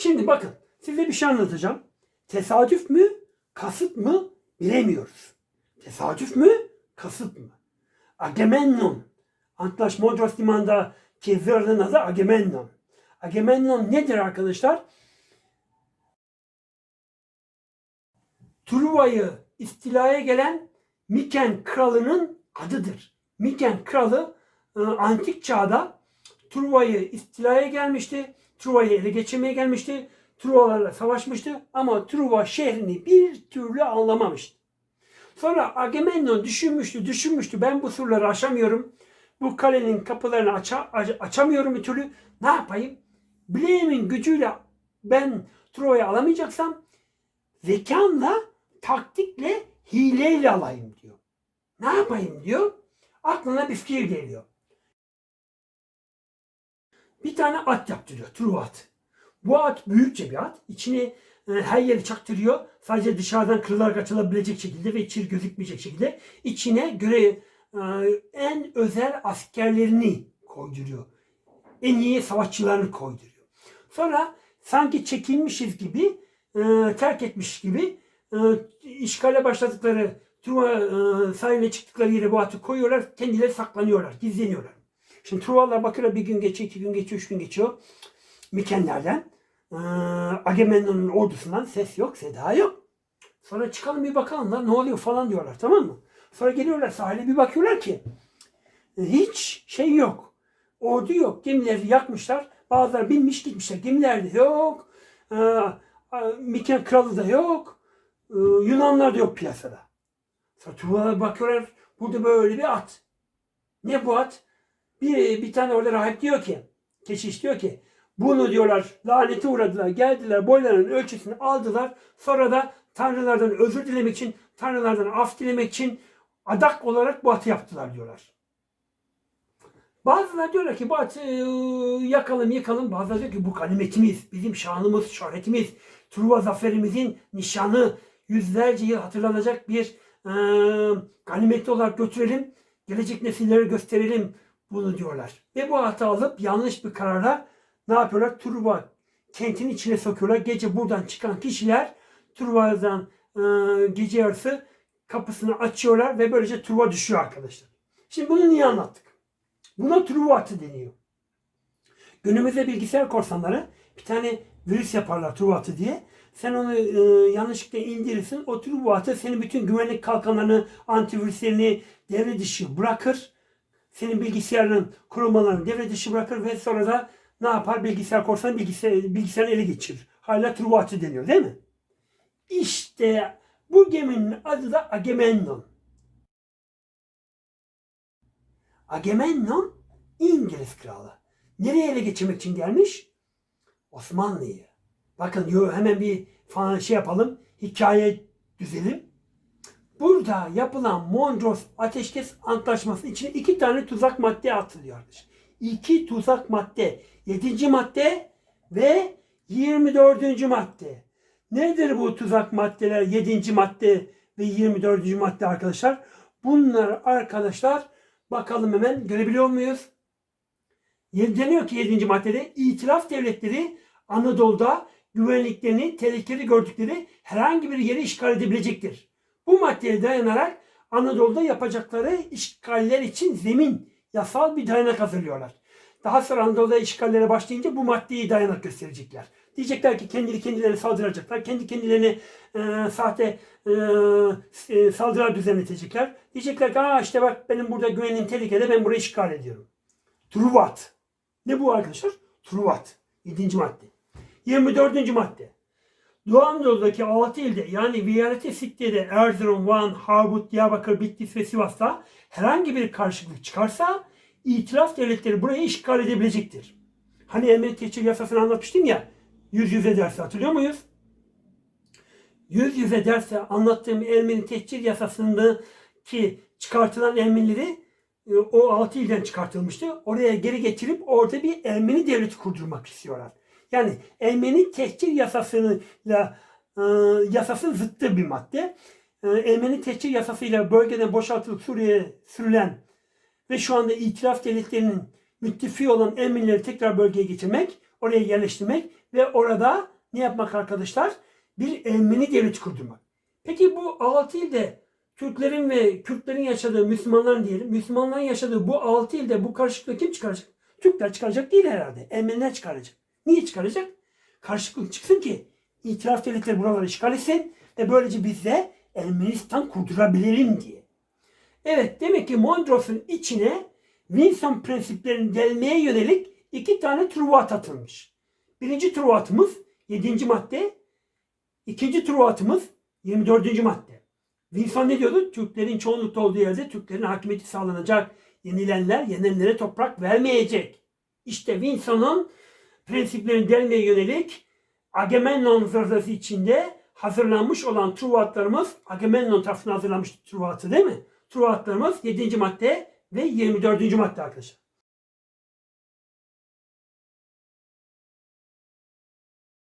Şimdi bakın size bir şey anlatacağım. Tesadüf mü, kasıt mı bilemiyoruz. Tesadüf mü, kasıt mı? Agamemnon. Antlaş Modros limanındaki zırhın adı Agamemnon. Agamemnon nedir arkadaşlar? Truva'yı istilaya gelen Miken kralının adıdır. Miken kralı e, antik çağda Truva'yı istilaya gelmişti. Truva'yı ele geçirmeye gelmişti. Truvalarla savaşmıştı ama Truva şehrini bir türlü anlamamıştı. Sonra Agamemnon düşünmüştü, düşünmüştü. Ben bu surları aşamıyorum. Bu kalenin kapılarını aça- aç- açamıyorum bir türlü. Ne yapayım? Bileğimin gücüyle ben Truva'yı alamayacaksam zekamla, taktikle, hileyle alayım diyor. Ne yapayım diyor. Aklına bir fikir geliyor. Bir tane at yaptırıyor. Truva at. Bu at büyükçe bir at. İçine e, her yeri çaktırıyor. Sadece dışarıdan kırılarak açılabilecek şekilde ve içeri gözükmeyecek şekilde. içine göre e, en özel askerlerini koyduruyor. En iyi savaşçılarını koyduruyor. Sonra sanki çekilmişiz gibi, e, terk etmiş gibi işgale başladıkları Truva sahiline çıktıkları yere bu atı koyuyorlar. Kendileri saklanıyorlar, gizleniyorlar. Şimdi Truvalar bakıyorlar bir gün geçiyor, iki gün geçiyor, üç gün geçiyor. Mikenlerden, e, Agamemnon'un ordusundan ses yok, seda yok. Sonra çıkalım bir bakalım lan ne oluyor falan diyorlar tamam mı? Sonra geliyorlar sahile bir bakıyorlar ki hiç şey yok. Ordu yok. Gemileri yakmışlar. Bazıları binmiş gitmişler. Gemiler de yok. E, Miken kralı da yok. E, Yunanlar da yok piyasada. Sonra Truvalar bakıyorlar. Burada böyle bir at. Ne bu at? Bir, bir tane orada rahip diyor ki, keşiş diyor ki, bunu diyorlar lanete uğradılar, geldiler boylarının ölçüsünü aldılar. Sonra da tanrılardan özür dilemek için, tanrılardan af dilemek için adak olarak bu atı yaptılar diyorlar. Bazıları diyorlar ki bu atı e, yakalım yıkalım. Bazıları diyor ki bu ganimetimiz, bizim şanımız, şöhretimiz, Truva zaferimizin nişanı, yüzlerce yıl hatırlanacak bir e, ganimetli olarak götürelim. Gelecek nesillere gösterelim bunu diyorlar. Ve bu atı alıp yanlış bir karara ne yapıyorlar? Truva kentin içine sokuyorlar. Gece buradan çıkan kişiler Truva'dan e, gece yarısı kapısını açıyorlar ve böylece Truva düşüyor arkadaşlar. Şimdi bunu niye anlattık? Buna Truva atı deniyor. Günümüzde bilgisayar korsanları bir tane virüs yaparlar Truva atı diye. Sen onu e, yanlışlıkla indirirsin. O Truva atı senin bütün güvenlik kalkanlarını, antivirüslerini devre dışı bırakır. Senin bilgisayarın kurulmalarını devre dışı bırakır ve sonra da ne yapar? Bilgisayar korsanı bilgisayar, bilgisayarını ele geçirir. Hala Truva atı deniyor değil mi? İşte bu geminin adı da Agamemnon. Agamemnon İngiliz kralı. Nereye ele geçirmek için gelmiş? Osmanlı'yı. Bakın yo, hemen bir falan şey yapalım. Hikaye düzelim. Burada yapılan Mondros Ateşkes Antlaşması için iki tane tuzak madde atılıyor. İki tuzak madde. Yedinci madde ve 24. madde. Nedir bu tuzak maddeler? 7. madde ve 24. madde arkadaşlar. Bunlar arkadaşlar bakalım hemen görebiliyor muyuz? Deniyor ki 7. maddede itilaf devletleri Anadolu'da güvenliklerini tehlikeli gördükleri herhangi bir yeri işgal edebilecektir. Bu maddeye dayanarak Anadolu'da yapacakları işgaller için zemin, yasal bir dayanak hazırlıyorlar. Daha sonra Anadolu'da işgallere başlayınca bu maddeyi dayanak gösterecekler. Diyecekler ki kendi kendilerine saldıracaklar. Kendi kendilerine e, sahte e, e, saldırılar düzenletecekler. Diyecekler ki Aa işte bak benim burada güvenim tehlikede ben burayı işgal ediyorum. Truvat. Ne bu arkadaşlar? Truvat. 7. madde. 24. madde. Doğu Anadolu'daki 6 ilde yani Viyarete Sikti'de Erzurum, Van, Harput, Diyarbakır, Bitlis ve Sivas'ta herhangi bir karşılık çıkarsa itilaf devletleri burayı işgal edebilecektir. Hani emniyet teşkil yasasını anlatmıştım ya yüz yüze dersi hatırlıyor muyuz? Yüz yüze derste anlattığım Ermeni tehcir yasasındaki çıkartılan Ermenileri e, o altı ilden çıkartılmıştı. Oraya geri getirip orada bir Ermeni devleti kurdurmak istiyorlar. Yani Ermeni tehcir yasasıyla e, yasasının zıttı bir madde. E, Ermeni tehcir yasasıyla bölgeden boşaltılıp Suriye'ye sürülen ve şu anda itiraf devletlerinin müttefi olan Ermenileri tekrar bölgeye getirmek oraya yerleştirmek ve orada ne yapmak arkadaşlar? Bir Ermeni devleti kurdurmak. Peki bu altı ilde Türklerin ve Kürtlerin yaşadığı Müslümanların diyelim, Müslümanların yaşadığı bu altı ilde bu karışıklığı kim çıkaracak? Türkler çıkaracak değil herhalde. Ermeniler çıkaracak. Niye çıkaracak? Karışıklık çıksın ki itiraf devletleri buraları işgal etsin ve böylece biz de Ermenistan kurdurabilirim diye. Evet demek ki Mondros'un içine Wilson prensiplerini delmeye yönelik iki tane truvat atılmış. Birinci truvatımız 7. madde, ikinci truvatımız 24. madde. Wilson ne diyordu? Türklerin çoğunlukta olduğu yerde Türklerin hakimiyeti sağlanacak. Yenilenler yenenlere toprak vermeyecek. İşte Wilson'un prensiplerini delmeye yönelik Agamemnon zırhlısı içinde hazırlanmış olan truvatlarımız Agamemnon tarafından hazırlanmış truvatı değil mi? Truvatlarımız 7. madde ve 24. madde arkadaşlar.